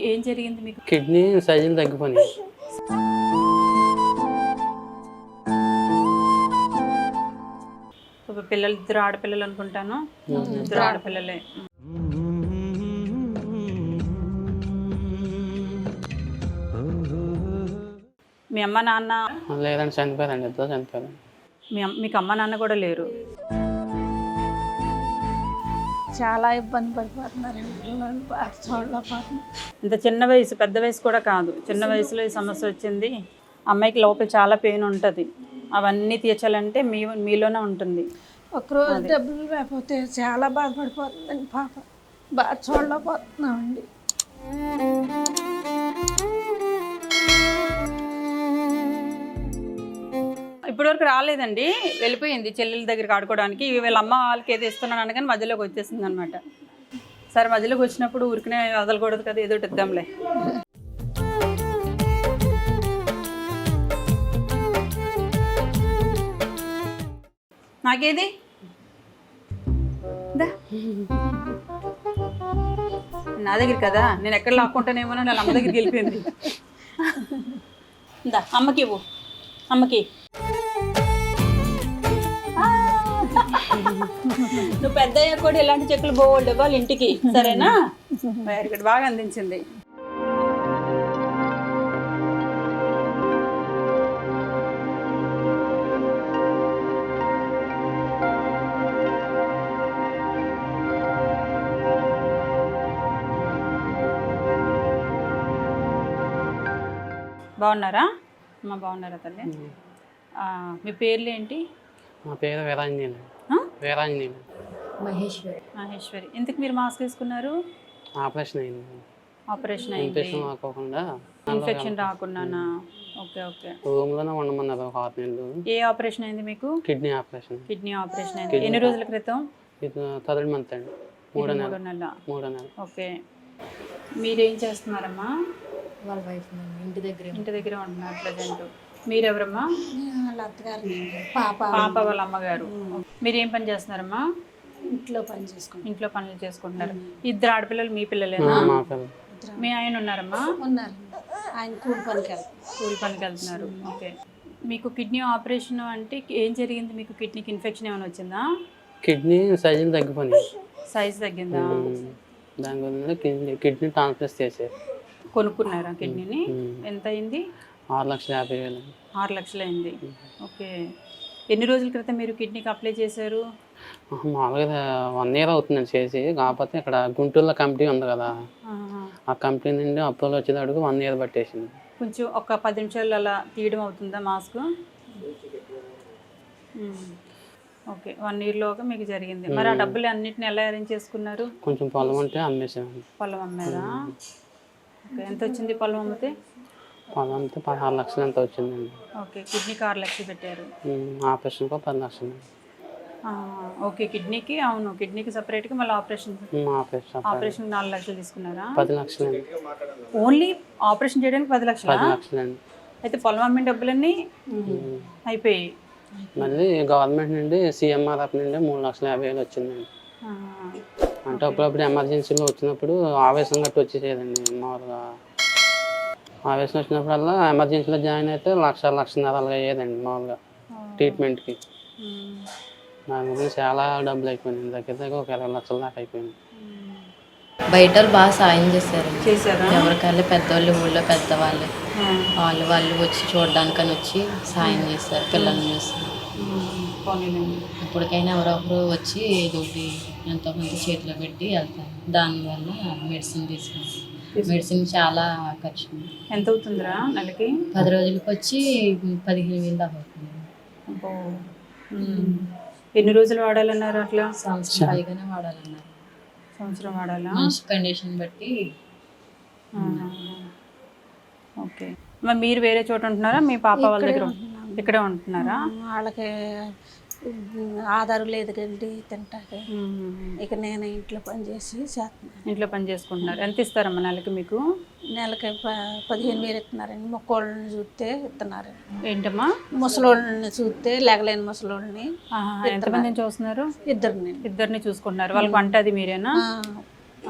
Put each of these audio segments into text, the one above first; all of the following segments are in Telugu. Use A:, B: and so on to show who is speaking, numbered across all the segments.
A: ఏం జరిగింది మీకు?
B: కిడ్నీ సైజులు తగ్గిపోయినాయి.
A: ఒక పిల్లలు ఇద్దరు ఆడపిల్లలు అనుకుంటాను. ఇద్దరు ఆడపిల్లలే. మీ అమ్మ నాన్న?
B: లేదండి చనిపోయారండి ఇద్దరు చనిపోయారు
A: మీ అమ్మ- మీకు అమ్మ నాన్న కూడా లేరు?
C: చాలా ఇబ్బంది చూడలేకపోతున్నారు
A: ఇంత చిన్న వయసు పెద్ద వయసు కూడా కాదు. చిన్న వయసులో ఈ సమస్య వచ్చింది. అమ్మాయికి లోపల చాలా పెయిన్ ఉంటుంది. అవన్నీ తీర్చాలంటే మీ మీలోనే ఉంటుంది.
C: ఒకరోజు డబ్బులు లేకపోతే చాలా బాధపడిపోతుందండి పాప. బాగా చూడలేకపోతున్నామండి.
A: ఇప్పటివరకు రాలేదండి. వెళ్ళిపోయింది చెల్లెల దగ్గరికి ఆడుకోవడానికి. వీళ్ళ అమ్మ వాళ్ళకి ఏదో ఇస్తున్నాను అనగానే మధ్యలోకి వచ్చేసింది అనమాట సరే మధ్యలోకి వచ్చినప్పుడు ఊరికనే వదలకూడదు కదా ఏదో ఇద్దాంలే. నాకేది. నా దగ్గర కదా నేను ఎక్కడ లాక్కుంటానేమో వాళ్ళ అమ్మ దగ్గరికి వెళ్ళిపోయింది. దా అమ్మకి ఇవ్వు. అమ్మకి. నువ్వు పెద్ద అయ్యాక కూడా ఇలాంటి చెక్కులు బోల్డ్ ఇవ్వాలి ఇంటికి సరేనా? వెరీ గుడ్ బాగా అందించింది. బాగున్నారా? అమ్మ బాగున్నారా తల్లి? ఆ, మీ పేర్లు ఏంటి?
B: మా పేరు వీరాంజనేయులు
A: ఆ?
B: వీరాంజనేయులు
A: మహేశ్వరి. ఎందుకు మీరు మాస్క్ వేసుకున్నారు?
B: ఆపరేషన్ అయింది.
A: ఆపరేషన్ అయింది.
B: ఇన్ఫెక్షన్ కాకుండా
A: ఇన్ఫెక్షన్ రాకుండానా? Okay okay.
B: రూమ్లోనే ఉండమన్నారు ఒక ఆరు నెలలు.
A: ఏ ఆపరేషన్ అయింది మీకు?
B: Kidney operation.
A: కిడ్నీ ఆపరేషన్ అయింది. ఎన్ని రోజుల క్రితం?
B: ఇది థర్డ్ మంత్ అండి. మూడో నెల.
A: మూడో నెల.
B: మూడో నెల.
A: ఓకే. మీరేం చేస్తున్నారమ్మా?
D: వాళ్ళ వైఫ్ ఇంటి దగ్గర
A: ఇంటి దగ్గర ఉంటున్నారు ప్రజెంట్. మీరెవరమ్మా?
C: వాళ్ళ అత్తగారు పాప
A: పాప వాళ్ళ అమ్మగారు. మీరేం పని చేస్తున్నారమ్మా?
C: ఇంట్లో పని చేసుకుంటారు
A: ఇంట్లో పనులు చేసుకుంటున్నారు. ఇద్దరు ఆడపిల్లలు మీ పిల్లలేనా?
B: మా
A: ఆయన ఉన్నారమ్మా?
C: ఉన్నారు. ఆయన కూలి పనికి
A: స్కూల్ పనికి వెళ్తున్నారు. ఓకే. మీకు కిడ్నీ ఆపరేషన్ అంటే ఏం జరిగింది? మీకు కిడ్నీకి ఇన్ఫెక్షన్ ఏమైనా వచ్చిందా?
B: కిడ్నీ సైజులు తగ్గిపోయినాయి.
A: సైజ్ తగ్గిందా?
B: దాని గురించి కిడ్నీ కిడ్నీ ట్రాన్స్ఫర్ చేశారు.
A: కొనుక్కున్నారా కిడ్నీని. ఎంత అయింది?
B: ఆరు లక్షల యాభై వేలు.
A: ఆరు లక్షలు అయింది ఓకే. ఎన్ని రోజుల క్రితం మీరు కిడ్నీకి అప్లై చేశారు?
B: మామూలుగా వన్ ఇయర్ అవుతుందండి చేసి. కాకపోతే ఇక్కడ గుంటూరులో కంపెనీ ఉంది కదా. ఆ కంపెనీ నుండి అప్రూవల్ వచ్చేటప్పుడు వన్ ఇయర్ పట్టేసింది.
A: కొంచెం ఒక పది నిమిషాలు అలా తీయడం అవుతుందా మాస్క్. ఓకే. వన్ ఇయర్లోగా మీకు జరిగింది. మరి ఆ డబ్బులు అన్నిటిని ఎలా అరేంజ్ చేసుకున్నారు?
B: కొంచెం పొలం ఉంటే అమ్మేసాను
A: పొలం అమ్మారా? ఓకే. ఎంత వచ్చింది పొలం అమ్మితే?
B: పొలం అంతా పదహారు లక్షలు ఎంత వచ్చిందండి.
A: ఓకే కిడ్నీకి ఆరు లక్షలు పెట్టారు.
B: ఆపరేషన్కి పది లక్షలు.
A: ఓకే కిడ్నీకి అవును కిడ్నీకి సపరేట్గా మళ్ళీ ఆపరేషన్
B: ఆపరేషన్
A: ఆపరేషన్ నాలుగు లక్షలు తీసుకున్నారా?
B: పది లక్షలండి.
A: ఓన్లీ ఆపరేషన్ చేయడానికి పది లక్షలా?
B: పది లక్షలండి.
A: అయితే పొలం అమ్మిన డబ్బులన్నీ అయిపోయాయి.
B: మళ్ళీ గవర్నమెంట్ నుండి సిఎంఆర్ఎఫ్ నుండి మూడు లక్షల యాభై వేలు వచ్చిందండి. అంటే అప్పుడప్పుడు ఎమర్జెన్సీలో వచ్చినప్పుడు ఆవేశం గట్టి వచ్చేసేదండి మామూలుగా ఆవేశం వచ్చినప్పుడల్లా ఎమర్జెన్సీలో జాయిన్ అయితే లక్ష లక్షన్నర అలాగే అయ్యేదండి మామూలుగా ట్రీట్మెంట్కి. దాని గురించి చాలా డబ్బులు అయిపోయింది దగ్గర దగ్గర ఒక ఇరవై లక్షల దాకా అయిపోయింది.
D: బయట వాళ్ళు బాగా సాయం చేశారు.
A: చేశారా?
D: ఎవరికైనా పెద్దవాళ్ళు ఊళ్ళో పెద్దవాళ్ళు. వాళ్ళు వాళ్ళు వచ్చి చూడడానికని వచ్చి సాయం చేస్తారు పిల్లల్ని చూసి.
A: మ్మ్. పోనీలేండి.
D: ఇప్పటికైనా ఎవరో ఒకరు వచ్చి దుడ్డి ఎంతో కొంత చేతిలో పెట్టి వెళ్తారు. దానివల్ల మెడిసిన్ తీసుకుంటాం మెడిసిన్ చాలా ఖర్చు
A: ఎంత అవుతుందిరా నెలకి?
D: పది రోజులకి వచ్చి పదిహేను వేలు దాకా అవుతుంది.
A: ఎన్ని రోజులు వాడాలన్నారు అట్లా?
D: సంవత్సరం పైగానే వాడాలన్నారు.
A: సంవత్సరం వాడాలా?
D: కండిషన్ బట్టి.
A: ఓకే. మరి మీరు వేరే చోట ఉంటున్నారా? మీ పాప వాళ్ళ దగ్గర ఇక్కడే ఉంటున్నారా?
C: వాళ్ళకి ఆధారం లేదు కండి తింటాక. ఇక నేను ఇంట్లో పని చేసి చేస్తున్నాను.
A: ఇంట్లో పని చేసుకుంటున్నారు. ఎంత ఇస్తారమ్మా నెలకి మీకు?
C: నెలకి పదిహేను వేలు ఇస్తున్నారండి. మొక్కోళ్ళని చూస్తే ఇస్తున్నారండి
A: ఏంటమ్మా?
C: ముసలోళ్ళని చూస్తే లేగలేని ముసలోళ్ళని
A: ఎంతమందిని చూస్తున్నారు?
C: ఇద్దరిని.
A: ఇద్దరిని చూసుకుంటున్నారు. వాళ్ళకి వంట అది మీరేనా?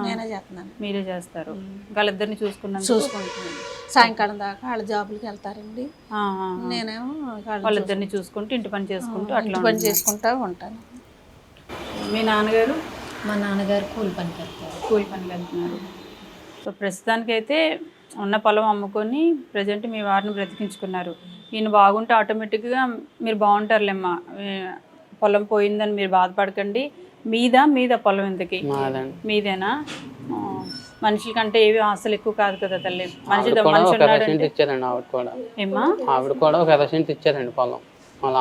C: నేనే చేస్తున్నాను.
A: మీరే చేస్తారు. వాళ్ళిద్దరిని చూసుకున్నాను
C: చూసుకుంటున్నాను. సాయంకాలం దాకా వాళ్ళ జాబులకి వెళ్తారండి. నేనేమో
A: వాళ్ళిద్దరిని చూసుకుంటూ. ఇంటి పని చేసుకుంటూ అట్లా
C: పని చేసుకుంటా ఉంటాను.
A: మీ నాన్నగారు?
D: మా నాన్నగారు కూలి పనికి వెళ్తారు.
A: కూలి పనికి వెళ్తున్నారు. సో ప్రస్తుతానికైతే ఉన్న పొలం అమ్ముకొని ప్రజెంట్ మీ వారిని బ్రతికించుకున్నారు. ఈయన బాగుంటే ఆటోమేటిక్గా మీరు బాగుంటారులేమ్మా. పొలం పోయిందని మీరు బాధపడకండి. మీద మీద పొలం ఇంతకి? మీదేనా? మనుషుల కంటే ఏవి ఆశలు ఎక్కువ కాదు కదా తల్లి. మనిషి
B: ఆవిడ కూడా
A: మనిషి
B: ఒక
A: ఉన్నాడంటే
B: ఇచ్చారండి ఆవిడ కూడా.
A: ఏమ్మా?
B: ఆవిడ కూడా ఒక ఎదసెంట్ ఇచ్చారండి పొలం. వాళ్ళ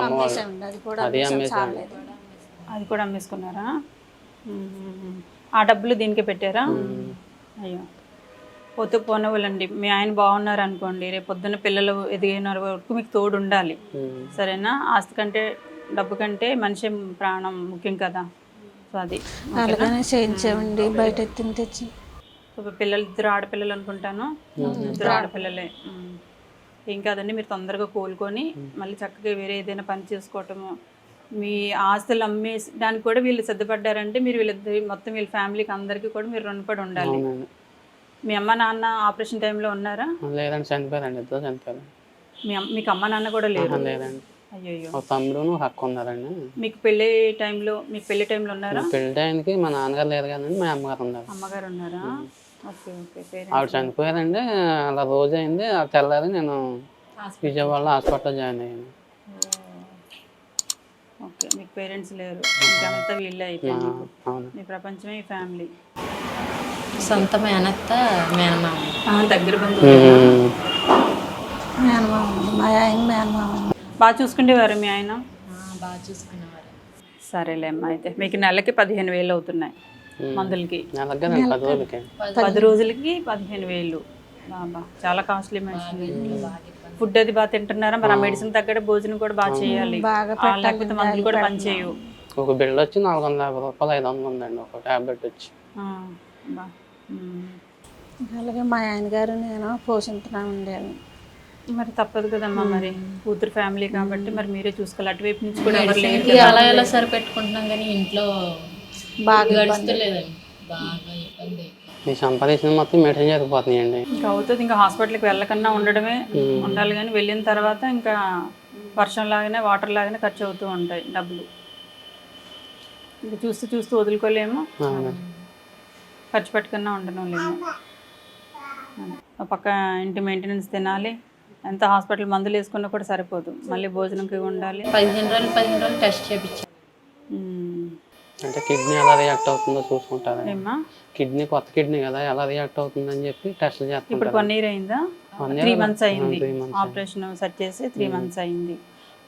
C: అది కూడా
B: అది అమ్మేసాం
A: అది కూడా అమ్మేసుకున్నారా? మ్మ్. ఆ డబ్బులు దీనికే పెట్టారా? అయ్యో. పోతూ పోనవాళ్ళండి మీ ఆయన బాగున్నారు అనుకోండి. రేపు పొద్దున్న పిల్లలు ఎదిగిన వరకు మీకు తోడు ఉండాలి.
B: ఉమ్.
A: సరేనా? ఆస్తి కంటే డబ్బు కంటే మనిషి ప్రాణం ముఖ్యం కదా. సో అది.
C: అలాగనే చేయించామండి. బయట ఎత్తిని తెచ్చి.
A: పిల్లలు ఇద్దరు ఆడపిల్లలు అనుకుంటాను. ఇద్దరు ఆడపిల్లలే. ఏం కాదండి మీరు తొందరగా కోలుకొని మళ్ళీ చక్కగా వేరే ఏదైనా పని చేసుకోవటము మీ ఆస్తులు అమ్మేసడానికి కూడా వీళ్ళు సిద్ధపడ్డారంటే మీరు వీళ్ళిద్దరి మొత్తం వీళ్ళ ఫ్యామిలీకి అందరికీ కూడా మీరు రుణపడి ఉండాలి. మీ అమ్మ నాన్న ఆపరేషన్ టైంలో ఉన్నారా?
B: లేదండి చనిపోయారండి ఇద్దరు చనిపోయారు.
A: మీ మీకు అమ్మ నాన్న కూడా లేరు?
B: ఆహా, లేదండి.
A: అయ్యో
B: ఒక అక్క ఉన్నారండి.
A: మీకు పెళ్ళి టైంలో మీకు పెళ్ళి టైంలో ఉన్నారా?
B: పెళ్ళి టైంకి మా నాన్నగారు లేరు మా అమ్మగారు ఉన్నారు.
A: అమ్మగారు ఉన్నారా?
B: ఆవిడ చనిపోయారండి. అలా రోజు అయింది ఆ తెల్లారి నేను విజయవాడలో హాస్పిటల్ జాయిన్ అయ్యాను.
A: ఓకే. మీకు పేరెంట్స్ లేరు. ఇంకంతా వీళ్ళే అయిపోయింది మీ ప్రపంచమే ఈ ఫ్యామిలీ.
D: సొంత మేనత్త మేనమామ
A: దగ్గర బంధువు
B: ఉమ్.
C: మేనమామ మా ఆయన మేనమామ
A: బాగా చూసుకునేవారు మీ ఆయన?
D: బాగా చూసుకునేవారు.
A: సరేలే అమ్మా అయితే. మీకు నెలకి పదిహేను వేలు అవుతున్నాయి. మందులకి.
B: పది రోజులకి.
A: పది రోజులకి పదిహేను వేలు. బాబా చాలా కాస్ట్లీ మెడిసిన్. ఫుడ్ అది బాగా తింటున్నారా? మరి ఆ మెడిసిన్ తగ్గట్టు భోజనం కూడా బాగా చేయాలి. లేకపోతే మందులు కూడా పనిచేయవు.
B: ఒక బిల్డ్ వచ్చి నాలుగు వందల యాభై రూపాయలు ఐదు వందలు ఉందండి ఒక టాబ్లెట్ వచ్చి.
C: అలాగే మా ఆయన గారు నేను పోషించున్నా ఉండేది
A: మరి తప్పదు కదమ్మా మరి. కూతురు ఫ్యామిలీ కాబట్టి మరి మీరే చూసుకోవాలి. అటువైపు నుంచి కూడా
D: అలా ఎలా సరిపెట్టుకుంటున్నాం కానీ ఇంట్లో
C: బాగా
D: గడుస్తలేదండి. బాగా ఇబ్బంది.
B: ఈ సంపాదించిన మొత్తం మెడిసిన్ జరిగిపోతున్నాయండి
A: ఇంకా అవుతుంది ఇంకా హాస్పిటల్కి వెళ్ళకన్నా ఉండడమే ఉండాలి కానీ వెళ్ళిన తర్వాత ఇంకా వర్షం లాగానే వాటర్ లాగానే ఖర్చు అవుతూ ఉంటాయి డబ్బులు. ఇంకా చూస్తూ చూస్తూ వదులుకోలేము. ఖర్చు పెట్టకన్నా ఉండడం లేము పక్క ఇంటి మెయింటెనెన్స్ తినాలి. ఎంత హాస్పిటల్ మందులు వేసుకున్నా కూడా సరిపోదు. మళ్ళీ భోజనంకి ఉండాలి.
D: పదిహేను రోజులు పదిహేను రోజులు టెస్ట్ చేయించాం
A: ఉమ్.
B: అంటే కిడ్నీ ఎలా రియాక్ట్ అవుతుందో చూసుకుంటారు?
A: ఏమ్మా?
B: కిడ్నీ కొత్త కిడ్నీ కదా ఎలా రియాక్ట్ అవుతుందని చెప్పి టెస్ట్లు
A: ఇప్పుడు వన్ ఇయర్ అయిందా? త్రీ మంత్స్ అయింది. ఆపరేషన్ సెట్ చేసి త్రీ మంత్స్ అయింది.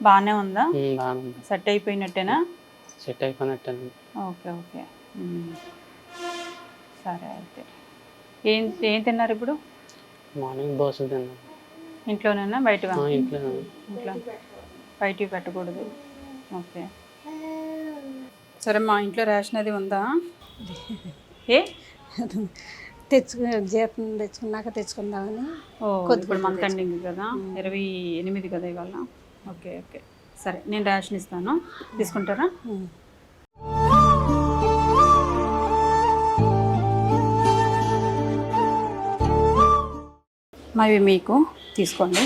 A: బాగానే ఉందా? సెట్ అయిపోయినట్టేనా?
B: సెట్ అయిపోయినట్టండి
A: ఓకే ఓకే. సరే అయితే. ఏం ఏం తిన్నారు ఇప్పుడు?
B: మార్నింగ్ దోశలు తిన్నాను.
A: ఇంట్లోనేనా? బయట
B: ఇంట్లో
A: ఇంట్లో. బయటికి పెట్టకూడదు. ఓకే. సరే మా ఇంట్లో రేషన్ అది ఉందా? ఏ?
C: తెచ్చుకు జీతం తెచ్చుకున్నాక తెచ్చుకుందామని.
A: ఓ ఇప్పుడు మంత్ ఎండింగ్ కదా? ఇరవై ఎనిమిది కదా ఇవాళ? Okay okay. సరే నేను రేషన్ ఇస్తాను. తీసుకుంటారా. మరి మీకు తీసుకోండి.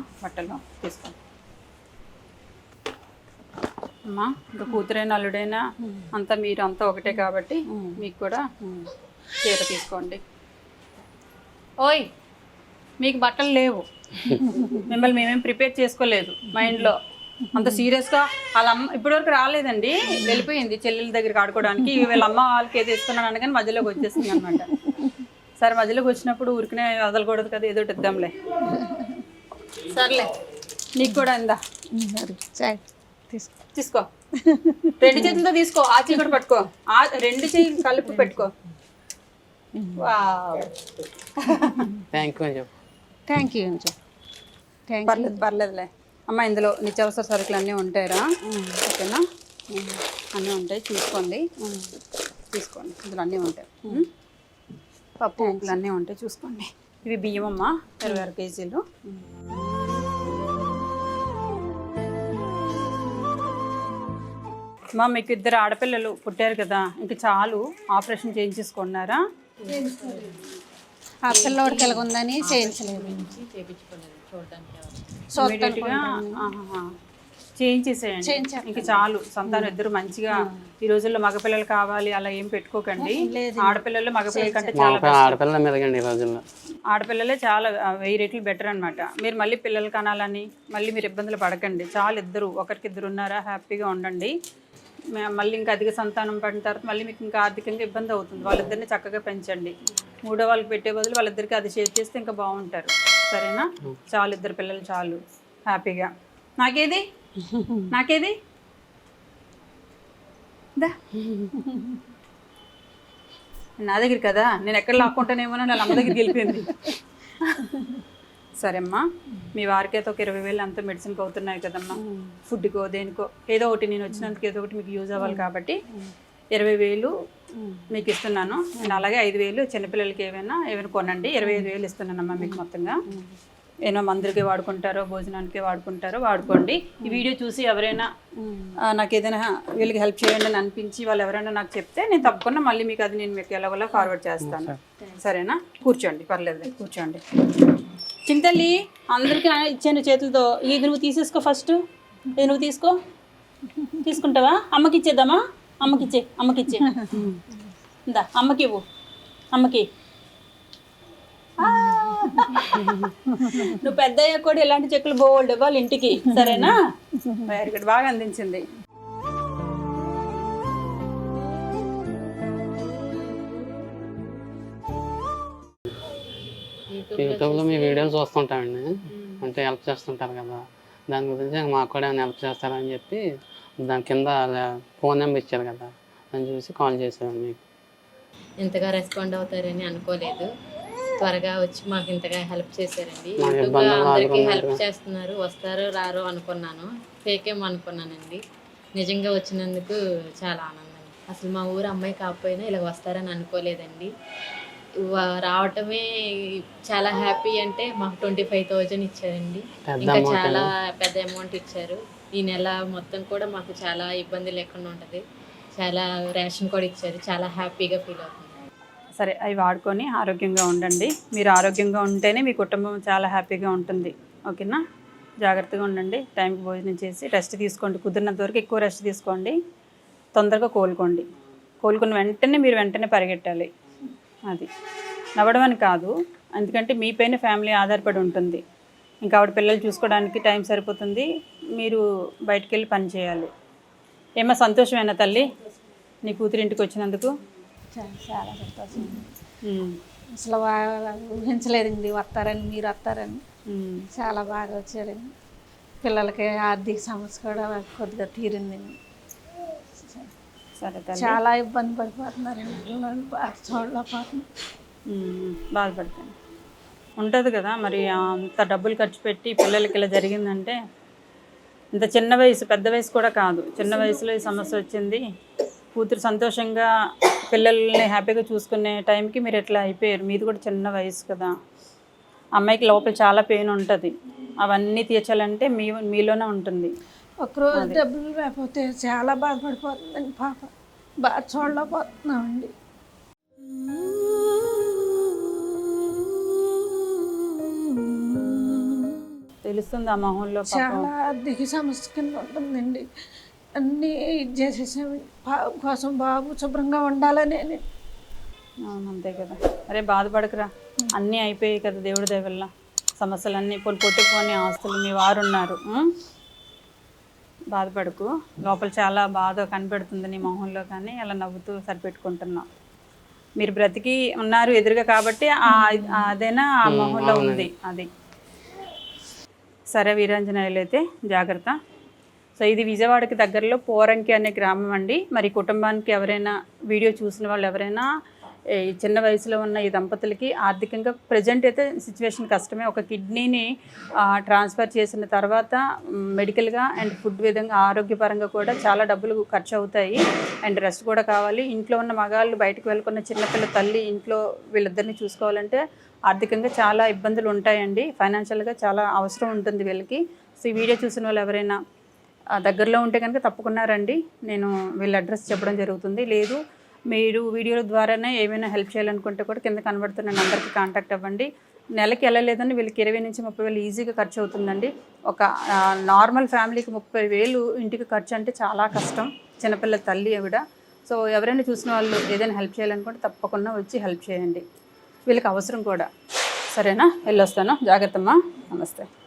A: ఇవి బట్టలు తీసుకోండి. అమ్మా ఇంకా కూతురైన అల్లుడైనా అంతా మీరు అంతా ఒకటే కాబట్టి మీకు కూడా చీర తీసుకోండి. ఓయ్ మీకు బట్టలు లేవు. మిమ్మల్ని మేమేం ప్రిపేర్ చేసుకోలేదు మైండ్లో. అంత సీరియస్గా వాళ్ళ అమ్మ ఇప్పటివరకు రాలేదండి. వెళ్ళిపోయింది చెల్లెల దగ్గరికి ఆడుకోవడానికి. వీళ్ళ అమ్మ వాళ్ళకి ఏదో ఇస్తున్నాను అనగానే మధ్యలోకి వచ్చేసింది అనమాట సరే మధ్యలోకి వచ్చినప్పుడు ఊరికనే వదలకూడదు కదా ఏదో ఒకటి ఇద్దాంలే. సర్లే. నీకు కూడా ఇందా.
C: సరే తీసుకో.
A: తీసుకో. రెండు చేతులతో తీసుకో. ఆ చేయి కూడా పట్టుకో. ఆ రెండు చేయి కలిపి పెట్టుకో. వావ్.
B: థ్యాంక్ యూ అని చెప్పు
C: థ్యాంక్ యూ అని చెప్పు థ్యాంక్
A: పర్లేదు పర్లేదులే. అమ్మ ఇందులో నిత్యావసర సరుకులు అన్నీ ఉంటాయిరా? ఓకేనా? అన్నీ ఉంటాయి. చూసుకోండి. తీసుకోండి. ఇందులో అన్నీ ఉంటాయి. పప్పు అన్నీ ఉంటాయి. చూసుకోండి. ఇవి బియ్యం అమ్మ ఇరవై ఆరు కేజీలు. మా మీకు ఇద్దరు ఆడపిల్లలు పుట్టారు కదా ఇంక చాలు ఆపరేషన్ చేయించేసుకున్నారా?
C: ఆ పిల్లవాడికి
D: ఎలాగ ఉందని చేయించలేదు
A: చూడటానికి చేయించేసేయండి ఇంక చాలు. సంతానం ఇద్దరు మంచిగా ఈ రోజుల్లో మగపిల్లలు కావాలి అలా ఏం పెట్టుకోకండి. ఆడపిల్లలు మగపిల్లల కంటే చాలా
B: ఒక ఆడపిల్ల మెదగండి ఈ రోజుల్లో.
A: ఆడపిల్లలే చాలా వెయ్యి రెట్లు బెటర్ అనమాట మీరు మళ్ళీ పిల్లలు కనాలని మళ్ళీ మీరు ఇబ్బందులు పడకండి. చాలా ఇద్దరు ఒకరికి ఇద్దరు ఉన్నారా హ్యాపీగా ఉండండి. మళ్ళీ ఇంకా అధిక సంతానం పడిన తర్వాత మళ్ళీ మీకు ఇంకా ఆర్థికంగా ఇబ్బంది అవుతుంది. వాళ్ళిద్దరిని చక్కగా పెంచండి. మూడో వాళ్ళకి పెట్టే బదులు వాళ్ళిద్దరికి అది షేర్ చేస్తే ఇంకా బాగుంటారు. సరేనా? చాలు ఇద్దరు పిల్లలు చాలు. హ్యాపీగా. నాకేది? నాకేది? నా దగ్గర కదా నేను ఎక్కడ లాక్కుంటానేమో నా అమ్మ దగ్గరికి వెళ్ళిపోయింది. సరే అమ్మా మీ వారికి అయితే ఒక ఇరవై వేలు అంత మెడిసిన్కి అవుతున్నాయి కదమ్మా. ఫుడ్కో దేనికో ఏదో ఒకటి నేను వచ్చినందుకు ఏదో ఒకటి మీకు యూజ్ అవ్వాలి కాబట్టి ఇరవై వేలు మీకు ఇస్తున్నాను. నేను అలాగే ఐదు వేలు చిన్నపిల్లలకి ఏమైనా ఏమైనా కొనండి. ఇరవై ఐదు వేలు ఇస్తున్నానమ్మా మీకు మొత్తంగా. ఏమో మందులకి వాడుకుంటారో భోజనానికి వాడుకుంటారో వాడుకోండి. ఈ వీడియో చూసి ఎవరైనా నాకు ఏదైనా వీళ్ళకి హెల్ప్ చేయండి అని అనిపించి వాళ్ళు ఎవరైనా నాకు చెప్తే నేను తప్పకుండా మళ్ళీ మీకు అది నేను మీకు ఎలాగోలా ఫార్వర్డ్ చేస్తాను. సరేనా? కూర్చోండి పర్లేదు కూర్చోండి. చింతల్లి అందరికీ ఇచ్చాను చేతులతో. ఇది నువ్వు తీసేసుకో ఫస్ట్ ఇది నువ్వు తీసుకో. తీసుకుంటావా? అమ్మకి ఇచ్చేద్దామా? అమ్మకి ఇచ్చే అమ్మకి ఇచ్చే ఇందా అమ్మకి ఇవ్వు. అమ్మకి! నువ్వు పెద్ద కూడా ఇలాంటి చెక్కులు బోల్డ్ ఇవ్వాలి ఇంటికి సరేనా? వెరీ గుడ్ బాగా అందించింది.
B: యూట్యూబ్లో మీ వీడియోలు చూస్తుంటామండి. అంటే హెల్ప్ చేస్తుంటారు కదా. దాని గురించి మాకు కూడా ఏమైనా హెల్ప్ చేస్తారని చెప్పి దాని కింద ఫోన్ నెంబర్ ఇచ్చారు కదా. అని చూసి కాల్ చేసాను మీకు.
D: ఇంతగా రెస్పాండ్ అవుతారని అనుకోలేదు. త్వరగా వచ్చి మాకు ఇంతగా హెల్ప్ చేశారండి. యూట్యూబ్లో అందరికీ
B: ఆదుకున్నారు.
D: హెల్ప్ చేస్తున్నారు. వస్తారో రారో అనుకున్నాను. ఫేకేమో అనుకున్నానండి. నిజంగా వచ్చినందుకు చాలా ఆనందం అసలు మా ఊరు అమ్మాయి కాకపోయినా ఇలా వస్తారని అనుకోలేదండి. రావటమే చాలా హ్యాపీ అంటే మాకు ట్వంటీ ఫైవ్ థౌజండ్ ఇచ్చారండి. ఇంకా చాలా పెద్ద అమౌంట్ ఇచ్చారు. ఈ నెల మొత్తం కూడా మాకు చాలా ఇబ్బంది లేకుండా ఉంటుంది. చాలా రేషన్ కూడా ఇచ్చారు. చాలా హ్యాపీగా ఫీల్ అవుతుంది
A: సరే అవి వాడుకొని ఆరోగ్యంగా ఉండండి. మీరు ఆరోగ్యంగా ఉంటేనే మీ కుటుంబం చాలా హ్యాపీగా ఉంటుంది. ఓకేనా? జాగ్రత్తగా ఉండండి. టైంకి భోజనం చేసి రెస్ట్ తీసుకోండి. కుదిరినంత వరకు ఎక్కువ రెస్ట్ తీసుకోండి. తొందరగా కోలుకోండి. కోలుకున్న వెంటనే మీరు వెంటనే పరిగెట్టాలి. అది. నవ్వడం అని కాదు. ఎందుకంటే మీ పైన ఫ్యామిలీ ఆధారపడి ఉంటుంది. ఇంకా ఆవిడ పిల్లలు చూసుకోవడానికి టైం సరిపోతుంది. మీరు బయటికి వెళ్ళి పని చేయాలి. ఏమో సంతోషమేనా తల్లి? నీ కూతురింటికి వచ్చినందుకు?
C: చాలా సంతోషం. అసలు ఊహించలేదండి వస్తారని మీరు వస్తారని. చాలా బాగా వచ్చారండి పిల్లలకి ఆర్థిక సమస్య కూడా కొద్దిగా తీరిందండి
A: తల్లి.
C: చాలా ఇబ్బంది పడిపోతున్నారండి పిల్లలు చూడలేకపోతున్నారు.
A: బాధపడతాను ఉంటుంది కదా మరి అంత డబ్బులు ఖర్చు పెట్టి పిల్లలకి ఇలా జరిగిందంటే ఇంత చిన్న వయసు పెద్ద వయసు కూడా కాదు. చిన్న వయసులో ఈ సమస్య వచ్చింది. కూతురు సంతోషంగా పిల్లల్ని హ్యాపీగా చూసుకునే టైంకి మీరు ఎట్లా అయిపోయారు? మీది కూడా చిన్న వయసు కదా. అమ్మాయికి లోపల చాలా పెయిన్ ఉంటుంది. అవన్నీ తీర్చాలంటే మీ మీలోనే ఉంటుంది.
C: ఒకరోజు డబ్బులు లేకపోతే చాలా బాధపడిపోతుందండి పాప. బాగా చూడలేకపోతున్నామండి.
A: తెలుస్తుంది ఆ మొహంలో
C: చాలా ఆర్థిక సమస్య కింద ఉంటుందండి. అన్నీ ఇది చేసేసాము బాబు కోసం బాబు శుభ్రంగా ఉండాలని
A: అవును అంతే కదా. అరే బాధపడకురా. అన్నీ అయిపోయాయి కదా దేవుడి దయ వల్ల సమస్యలన్నీ పోని పొట్టు పోని ఆస్తులు మీ వారు ఉన్నారు ఉం? బాధపడకు. లోపల చాలా బాధ కనిపెడుతుంది నీ మొహంలో కానీ అలా నవ్వుతూ సరిపెట్టుకుంటున్నావు. మీరు బ్రతికి ఉన్నారు ఎదురుగా కాబట్టి ఆ- ఆ అదేనా? ఆ మొహంలో ఉంది అది. సరే వీరాంజనేయులు అయితే జాగ్రత్త. సో ఇది విజయవాడకి దగ్గరలో పోరంకి అనే గ్రామం అండి. మరి కుటుంబానికి ఎవరైనా వీడియో చూసిన వాళ్ళు ఎవరైనా ఈ చిన్న వయసులో ఉన్న ఈ దంపతులకి ఆర్థికంగా ప్రజెంట్ అయితే సిచ్యువేషన్ కష్టమే. ఒక కిడ్నీని ట్రాన్స్ఫర్ చేసిన తర్వాత మెడికల్గా అండ్ ఫుడ్ విధంగా ఆరోగ్యపరంగా కూడా చాలా డబ్బులు ఖర్చు అవుతాయి. అండ్ రెస్ట్ కూడా కావాలి. ఇంట్లో ఉన్న మగాళ్ళు బయటకు వెళ్ళకున్న చిన్నపిల్ల తల్లి ఇంట్లో వీళ్ళిద్దరిని చూసుకోవాలంటే ఆర్థికంగా చాలా ఇబ్బందులు ఉంటాయండి. ఫైనాన్షియల్గా చాలా అవసరం ఉంటుంది వీళ్ళకి. సో ఈ వీడియో చూసిన వాళ్ళు ఎవరైనా దగ్గరలో ఉంటే కనుక తప్పుకున్నారండి. నేను వీళ్ళ అడ్రస్ చెప్పడం జరుగుతుంది. లేదు మీరు వీడియోల ద్వారానే ఏమైనా హెల్ప్ చేయాలనుకుంటే కూడా కింద కనబడుతున్న నెంబర్కి కాంటాక్ట్ అవ్వండి. నెలకి వెళ్ళలేదని వీళ్ళకి ఇరవై నుంచి ముప్పై వేలు ఈజీగా ఖర్చు అవుతుందండి. ఒక నార్మల్ ఫ్యామిలీకి ముప్పై వేలు ఇంటికి ఖర్చు అంటే చాలా కష్టం. చిన్నపిల్లల తల్లి ఆవిడ. సో ఎవరైనా చూసిన వాళ్ళు ఏదైనా హెల్ప్ చేయాలనుకుంటే తప్పకుండా వచ్చి హెల్ప్ చేయండి. వీళ్ళకి అవసరం కూడా. సరేనా? వెళ్ళొస్తాను. జాగ్రత్తమ్మా. నమస్తే.